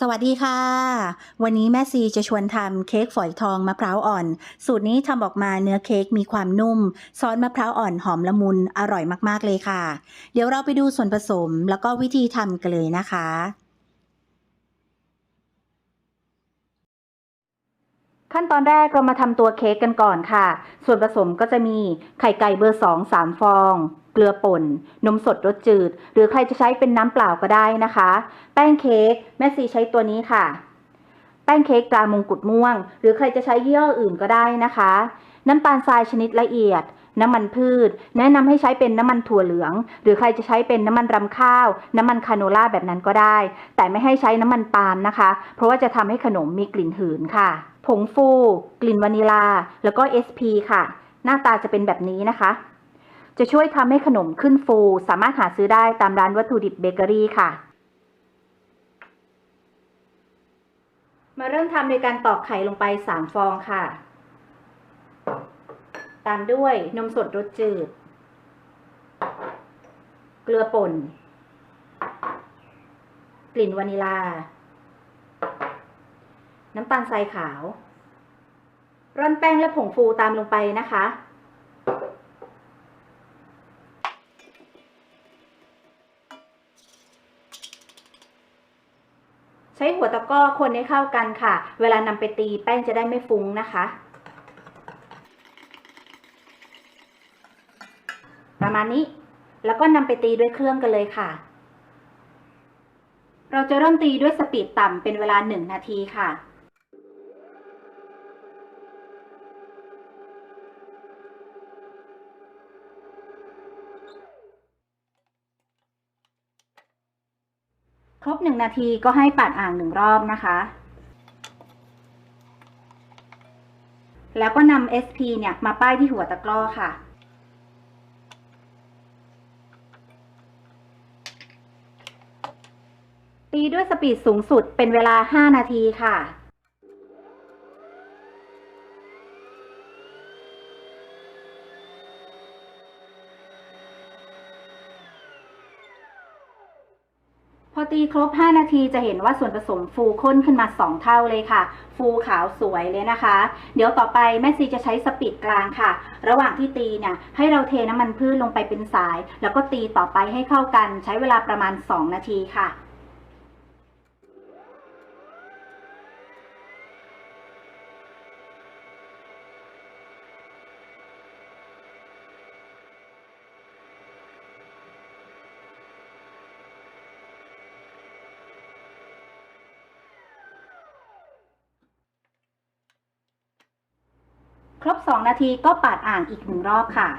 สวัสดีค่ะ วันนี้แม่ซีจะชวนทำเค้กฝอยทองมะพร้าวอ่อน สูตรนี้ทำออกมาเนื้อเค้กมีความนุ่ม ซอสมะพร้าวอ่อนหอมละมุนอร่อยมากๆเลยค่ะ เดี๋ยวเราไปดูส่วนผสมแล้วก็วิธีทำกันเลยนะคะ ขั้นตอนแรกเรามาทำตัวเค้กกันก่อนค่ะ ส่วนผสมก็จะมีไข่ไก่เบอร์ 2 3 ฟอง เกลือป่น นมสดรสจืด หรือใครจะใช้เป็นน้ำเปล่าก็ได้นะคะ แป้งเค้กแม่ซีใช้ตัวนี้ค่ะ แป้งเค้กตรามงกุฎม่วง หรือใครจะใช้ยี่ห้ออื่นก็ได้นะคะ น้ำตาลทรายชนิดละเอียด น้ำมันพืช แนะนำให้ใช้เป็นน้ำมันถั่วเหลือง หรือใครจะใช้เป็นน้ำมันรำข้าว น้ำมันคาโนล่าแบบนั้นก็ได้ แต่ไม่ให้ใช้น้ำมันปาล์มนะคะ เพราะว่าจะทำให้ขนมมีกลิ่นหืนค่ะ ผงฟู กลิ่นวานิลา แล้วก็ SP ค่ะ หน้าตาจะเป็นแบบนี้นะคะ จะช่วยทำให้ขนมขึ้นฟู สามารถหาซื้อได้ตามร้านวัตถุดิบเบเกอรี่ค่ะ มาเริ่มทำโดยการตอกไข่ลงไป 3 ฟองค่ะ ตามด้วยนมสดรสจืด เกลือป่น กลิ่นวานิลา น้ำตาลทรายขาว ร่อนแป้งและผงฟูตามลงไปนะคะ ใช้หัวตะกร้อคนให้เข้ากันค่ะ เวลานำไปตีแป้งจะได้ไม่ฟุ้งนะคะ ประมาณนี้แล้วก็นำไปตีด้วยเครื่องกันเลยค่ะ เราจะเริ่มตีด้วยสปีดต่ำเป็นเวลา 1 นาทีค่ะ ครบ 1 นาทีก็ให้ปัดอ่างหนึ่งรอบนะคะ แล้วก็นำ SP เนี่ยมาป้ายที่หัวตะกร้อค่ะ ตีด้วยสปีดสูงสุดเป็นเวลา 5 นาทีค่ะ พอ ตีครบ 5 นาทีจะเห็นว่าส่วนผสมฟูข้นขึ้นมา 2 เท่าเลยค่ะ ฟูขาวสวยเลยนะคะ เดี๋ยวต่อไปแม่ซีจะใช้สปีดกลางค่ะ ระหว่างที่ตีเนี่ยให้เราเทน้ำมันพืชลงไปเป็นสาย แล้วก็ตีต่อไปให้เข้ากันใช้เวลาประมาณ 2 นาทีค่ะ ครบ 2 นาทีก็ปาดอ่างอีกหนึ่งรอบค่ะ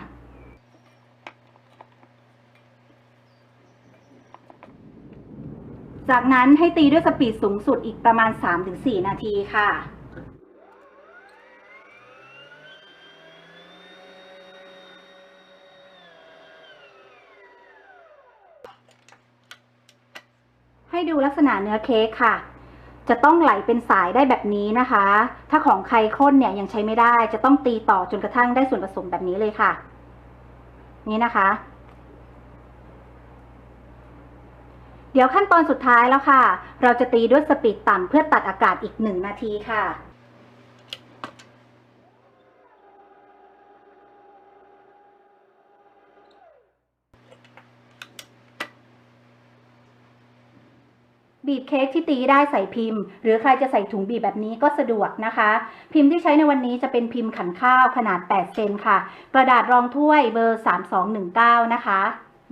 จากนั้นให้ตีด้วยสปีดสูงสุดอีกประมาณ 3-4 นาทีค่ะให้ดูลักษณะเนื้อเค้กค่ะ จะต้องไหลเป็นสายได้แบบนี้นะคะ ถ้าของใครข้นเนี่ยยังใช้ไม่ได้ จะต้องตีต่อจนกระทั่งได้ส่วนผสมแบบนี้เลยค่ะ นี่นะคะ เดี๋ยวขั้นตอนสุดท้ายแล้วค่ะ เราจะตีด้วยสปีดต่ำเพื่อตัดอากาศอีกหนึ่งนาทีค่ะ บีบเค้กที่ตีได้ใส่พิมพ์ หรือใครจะใส่ถุงบีบแบบนี้ก็สะดวกนะคะ พิมพ์ที่ใช้ในวันนี้จะเป็นพิมพ์ขันข้าวขนาด 8 เซนค่ะ กระดาษรองถ้วยเบอร์ 3219 นะคะ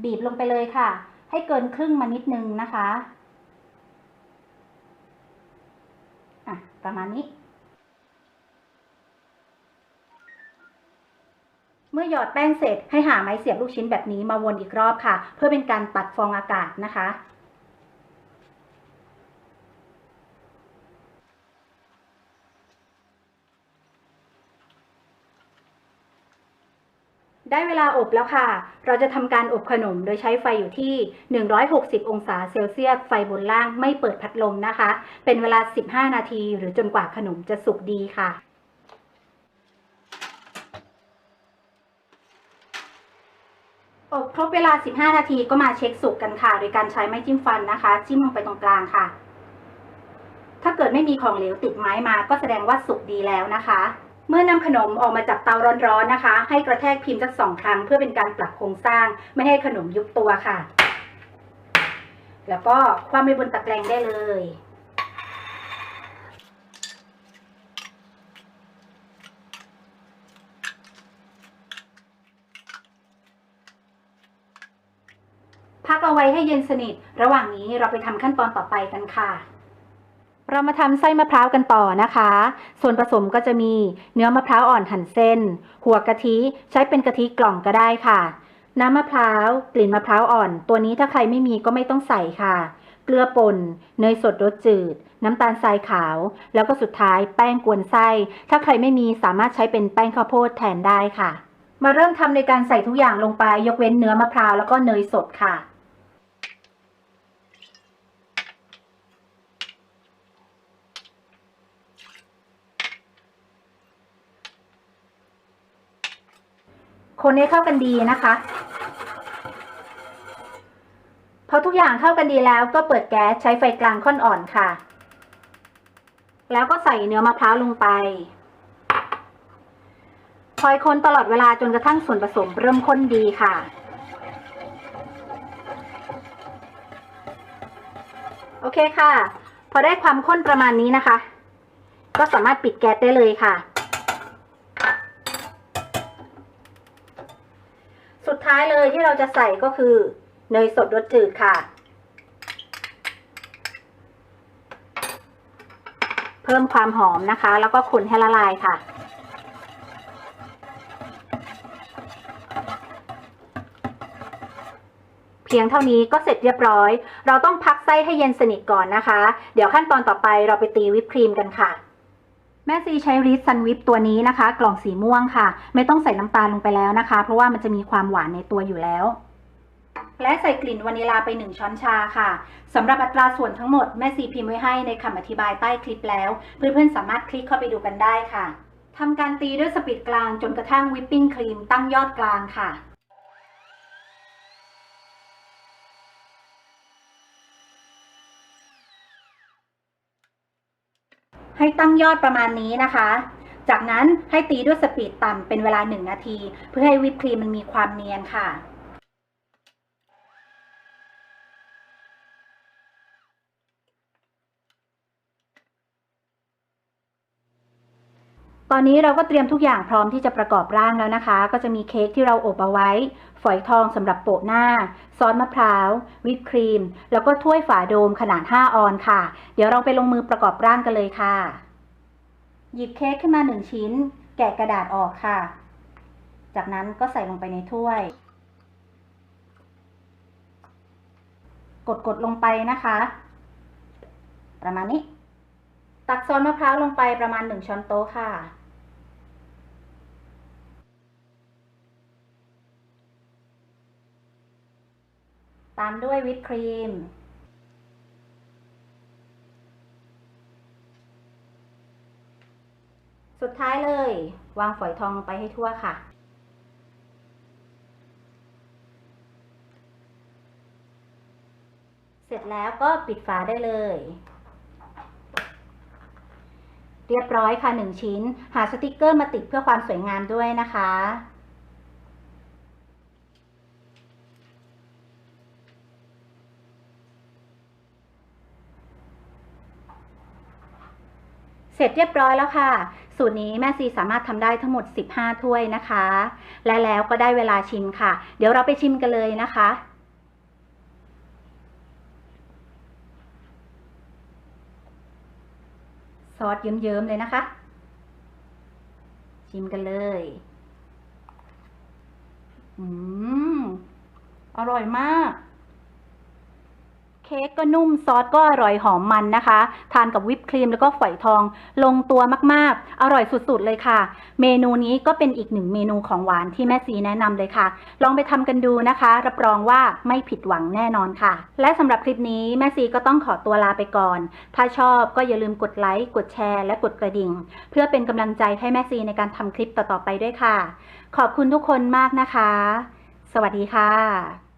บีบลงไปเลยค่ะ ให้เกินครึ่งมานิดนึงนะคะอะประมาณนี้ เมื่อหยอดแป้งเสร็จให้หาไม้เสียบลูกชิ้นแบบนี้มาวนอีกรอบค่ะ เพื่อเป็นการตัดฟองอากาศนะคะ ได้เวลาอบแล้วค่ะ เราจะทำการอบขนมโดยใช้ไฟอยู่ที่ 160 องศาเซลเซียส ไฟบนล่างไม่เปิดพัดลมนะคะ เป็นเวลา 15 นาทีหรือจนกว่าขนมจะสุกดีค่ะอบครบเวลา 15 นาทีก็มาเช็คสุกกันค่ะ โดยการใช้ไม้จิ้มฟันนะคะ จิ้มลงไปตรงกลางค่ะ ถ้าเกิดไม่มีของเหลวติดไม้มาก็แสดงว่าสุกดีแล้วนะคะ เมื่อนำขนมออกมาจากเตาร้อนๆนะคะ ให้กระแทกพิมพ์สักสองครั้ง เพื่อเป็นการปรับโครงสร้าง ไม่ให้ขนมยุบตัวค่ะ แล้วก็คว่ำไปบนตะแกรงได้เลยพักเอาไว้ให้เย็นสนิท ระหว่างนี้เราไปทำขั้นตอนต่อไปกันค่ะ เรามาทำไส้มะพร้าวกันต่อนะคะ ส่วนผสมก็จะมีเนื้อมะพร้าวอ่อนหั่นเส้น หัวกะทิใช้เป็นกะทิกล่องก็ได้ค่ะ น้ำมะพร้าว กลิ่นมะพร้าวอ่อน ตัวนี้ถ้าใครไม่มีก็ไม่ต้องใส่ค่ะ เกลือป่น เนยสดรสจืด น้ำตาลทรายขาว แล้วก็สุดท้ายแป้งกวนไส้ ถ้าใครไม่มีสามารถใช้เป็นแป้งข้าวโพดแทนได้ค่ะ มาเริ่มทำในการใส่ทุกอย่างลงไปยกเว้นเนื้อมะพร้าวแล้วก็เนยสดค่ะ คนให้เข้ากันดีนะคะพอทุกอย่างเข้ากันดีแล้วก็เปิดแก๊สใช้ไฟกลางค่อนอ่อนค่ะ แล้วก็ใส่เนื้อมะพร้าวลงไปคอยคนตลอดเวลาจนกระทั่งส่วนผสมเริ่มข้นดีค่ะ โอเคค่ะ พอได้ความข้นประมาณนี้นะคะ ก็สามารถปิดแก๊สได้เลยค่ะ สุด ท้ายเลยที่เราจะใส่ก็คือเนยสดรสจืดค่ะ เพิ่มความหอมนะคะ แล้วก็คนให้ละลายค่ะ เพียงเท่านี้ก็เสร็จเรียบร้อย เราต้องพักไส้ให้เย็นสนิทก่อนนะคะ เดี๋ยวขั้นตอนต่อไปเราไปตีวิปครีมกันค่ะ แม่ซีใช้ริสซันวิปตัวนี้นะคะ กล่องสีม่วงค่ะ ไม่ต้องใส่น้ำตาลลงไปแล้วนะคะ เพราะว่ามันจะมีความหวานในตัวอยู่แล้ว และใส่กลิ่นวานิลาไป 1 ช้อนชาค่ะสำหรับอัตราส่วนทั้งหมดแม่ซีพิมพ์ไว้ให้ในคำอธิบายใต้คลิปแล้ว เพื่อนๆสามารถคลิกเข้าไปดูกันได้ค่ะทำการตีด้วยสปีดกลางจนกระทั่งวิปปิ้งครีมตั้งยอดกลางค่ะ ให้ตั้งยอดประมาณนี้นะคะ จากนั้นให้ตีด้วยสปีดต่ำเป็นเวลา 1 นาที เพื่อให้วิปครีมมันมีความเนียนค่ะ ตอนนี้เราก็เตรียมทุกอย่างพร้อมที่จะประกอบร่างแล้วนะคะ ก็จะมีเค้กที่เราอบเอาไว้ ฝอยทองสำหรับโปะหน้า ซอสมะพร้าว วิปครีม แล้วก็ถ้วยฝาโดมขนาด 5 ออนค่ะ เดี๋ยวเราไปลงมือประกอบร่างกันเลยค่ะ หยิบเค้กขึ้นมาหนึ่งชิ้น แกะกระดาษออกค่ะ จากนั้นก็ใส่ลงไปในถ้วย กดกดลงไปนะคะ ประมาณนี้ ตักซอสมะพร้าวลงไปประมาณหนึ่งช้อนโต๊ะค่ะ ตามด้วยวิปครีม สุดท้ายเลย วางฝอยทองลงไปให้ทั่วค่ะ เสร็จแล้วก็ปิดฝาได้เลยเรียบร้อยค่ะ 1 ชิ้น หาสติกเกอร์มาติดเพื่อความสวยงามด้วยนะคะ ร็จเรียบร้อยแล้วค่ะ สูตรนี้แม่ซีสามารถทำได้ทั้งหมด 15 ถ้วยนะคะ และแล้วก็ได้เวลาชิมค่ะ เดี๋ยวเราไปชิมกันเลยนะคะซอสเยิ้มๆเลยนะคะ ชิมกันเลย อืม อร่อยมาก ค้กก็นุ่มซอสก็อร่อยหอมมันนะคะ ทานกับวิปครีมแล้วก็ฝอยทอง ลงตัวมากๆ อร่อยสุดๆเลยค่ะ เมนูนี้ก็เป็นอีกหนึ่งเมนูของหวานที่แม่ซีแนะนำเลยค่ะ ลองไปทำกันดูนะคะ รับรองว่าไม่ผิดหวังแน่นอนค่ะ และสำหรับคลิปนี้แม่ซีก็ต้องขอตัวลาไปก่อน ถ้าชอบก็อย่าลืมกดไลค์กดแชร์และกดกระดิ่ง เพื่อเป็นกำลังใจให้แม่ซีในการทำคลิปต่อๆไปด้วยค่ะ ขอบคุณทุกคนมากนะคะ สวัสดีค่ะ